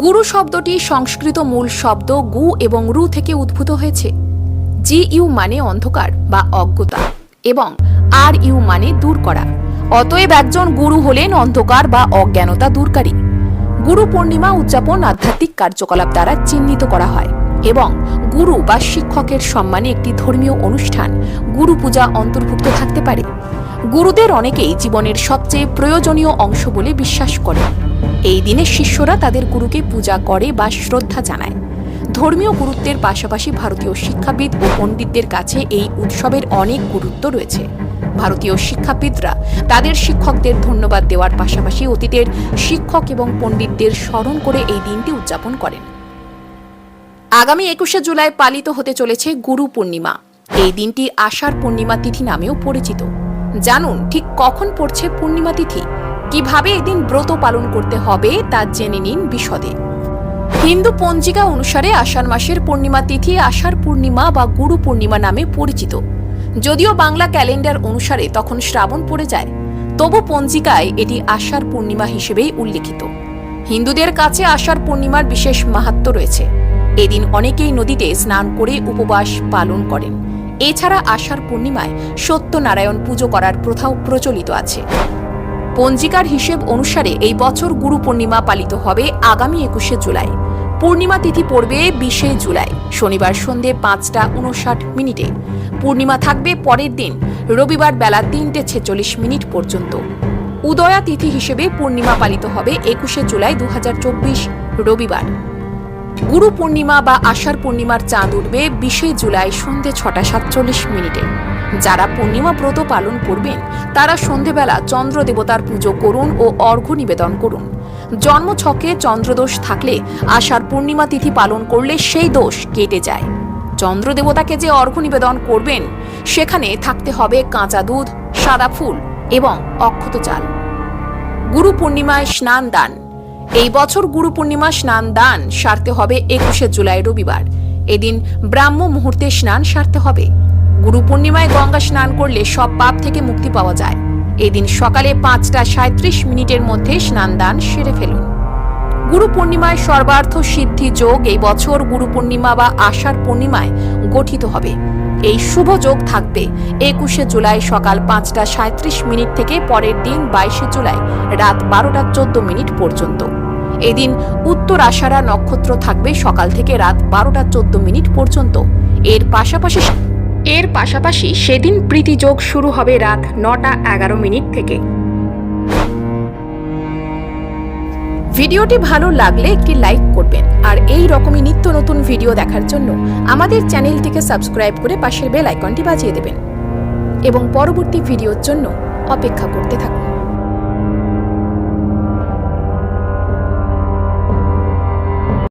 গুরু শব্দটি সংস্কৃত মূল শব্দ গু এবং রু থেকে উদ্ভূত হয়েছে। জি ইউ মানে অন্ধকার বা অজ্ঞতা এবং আর ইউ মানে দূর করা। অতএব একজন গুরু হলেন অন্ধকার বা অজ্ঞানতা দূরকারী। গুরু পূর্ণিমা উদযাপন আধ্যাত্মিক কার্যকলাপ দ্বারা চিহ্নিত করা হয় এবং গুরু বা শিক্ষকের সম্মানে একটি ধর্মীয় অনুষ্ঠান, গুরু পূজা অন্তর্ভুক্ত থাকতে পারে। গুরুদের অনেকেই জীবনের সবচেয়ে প্রয়োজনীয় অংশ বলে বিশ্বাস করে এই দিনে শিষ্যরা তাদের গুরুকে পূজা করে বা শ্রদ্ধা জানায়। ধর্মীয় গুরুত্বের পাশাপাশি ভারতীয় শিক্ষাবিদ ও পণ্ডিতদের কাছে এই উৎসবের অনেক গুরুত্ব রয়েছে। ভারতীয় শিক্ষাবিদরা তাদের শিক্ষকদের ধন্যবাদ দেওয়ার পাশাপাশি অতীতের শিক্ষক এবং পণ্ডিতদের স্মরণ করে এই দিনটি উদযাপন করেন। আগামী একুশে জুলাই পালিত হতে চলেছে গুরু পূর্ণিমা। এই দিনটি আষাঢ় পূর্ণিমা তিথি নামেও পরিচিত। জানুন ঠিক কখন পড়ছে পূর্ণিমা তিথি? কীভাবে এদিন ব্রত পালন করতে হবে তা জেনে নিন বিশদে। হিন্দু পঞ্জিকা অনুসারে আষাঢ় মাসের পূর্ণিমা তিথি আষাঢ় পূর্ণিমা বা গুরু পূর্ণিমা নামে পরিচিত। যদিও বাংলা ক্যালেন্ডার অনুসারে তখন শ্রাবণ পড়ে যায়, তবু পঞ্জিকায় এটি আষাঢ় পূর্ণিমা হিসেবেই উল্লেখিত। হিন্দুদের কাছে আষাঢ় পূর্ণিমার বিশেষ মাহাত্ম্য রয়েছে। এদিন অনেকেই নদীতে স্নান করে উপবাস পালন করেন। এছাড়া আষাঢ় পূর্ণিমায় সত্যনারায়ণ পুজো করার প্রথাও প্রচলিত আছে। পঞ্জিকার হিসেব অনুসারে এই বছর গুরু পূর্ণিমা পালিত হবে আগামী একুশে জুলাই। পূর্ণিমা তিথি পড়বে বিশে জুলাই, শনিবার সন্ধে পাঁচটা উনষাট মিনিটে। পূর্ণিমা থাকবে পরের দিন, রবিবার বেলা তিনটে ছেচল্লিশ মিনিট পর্যন্ত। উদয়া তিথি হিসেবে পূর্ণিমা পালিত হবে একুশে জুলাই দু হাজার চব্বিশ, রবিবার। গুরু পূর্ণিমা বা আষাঢ় পূর্ণিমার চাঁদ উঠবে বিশে জুলাই সন্ধে ছটা সাতচল্লিশ মিনিটে। যারা পূর্ণিমা ব্রত পালন করবেন, তারা সন্ধেবেলা চন্দ্র দেবতার পুজো করুন ও অর্ঘ্য নিবেদন করুন। জন্মছকে চন্দ্রদোষ থাকলে আষাঢ় পূর্ণিমা তিথি পালন করলে সেই দোষ কেটে যায়। চন্দ্র দেবতাকে যে অর্ঘ্য নিবেদন করবেন, সেখানে থাকতে হবে কাঁচা দুধ, সাদা ফুল এবং অক্ষত চাল। গুরু পূর্ণিমায় স্নান দান। এই বছর গুরু পূর্ণিমা স্নান দান, সারতে হবে একুশে জুলাই রবিবার। এদিন ব্রাহ্ম মুহূর্তে স্নান সারতে হবে। গুরু পূর্ণিমায় গঙ্গা স্নান করলে সব পাপ থেকে মুক্তি পাওয়া যায়। এদিন সকালে পাঁচটা সাঁত্রিশ মিনিটের মধ্যে স্নান দান সেরে ফেলুন। গুরু পূর্ণিমায় সর্বার্থ সিদ্ধি যোগ এই বছর গুরু পূর্ণিমা বা আষাঢ় পূর্ণিমায় গঠিত হবে। এই শুভ যোগ থাকবে একুশে জুলাই সকাল পাঁচটা সাঁত্রিশ মিনিট থেকে পরের দিন বাইশে জুলাই রাত বারোটা চোদ্দ মিনিট পর্যন্ত। এদিন উত্তর আষাঢ়া নক্ষত্র থাকবে সকাল থেকে রাত বারোটা চোদ্দ মিনিট পর্যন্ত। এর পাশাপাশি এর পাশাপাশি সেদিন প্রীতিযোগ শুরু হবে রাত নটা এগারো মিনিট থেকে। ভিডিওটি ভালো লাগলে একটি লাইক করবেন আর এই রকমই নিত্য নতুন ভিডিও দেখার জন্য আমাদের চ্যানেলটিকে সাবস্ক্রাইব করে পাশের বেল আইকনটি বাজিয়ে দেবেন। এবং পরবর্তী ভিডিওর জন্য অপেক্ষা করতে থাকুন।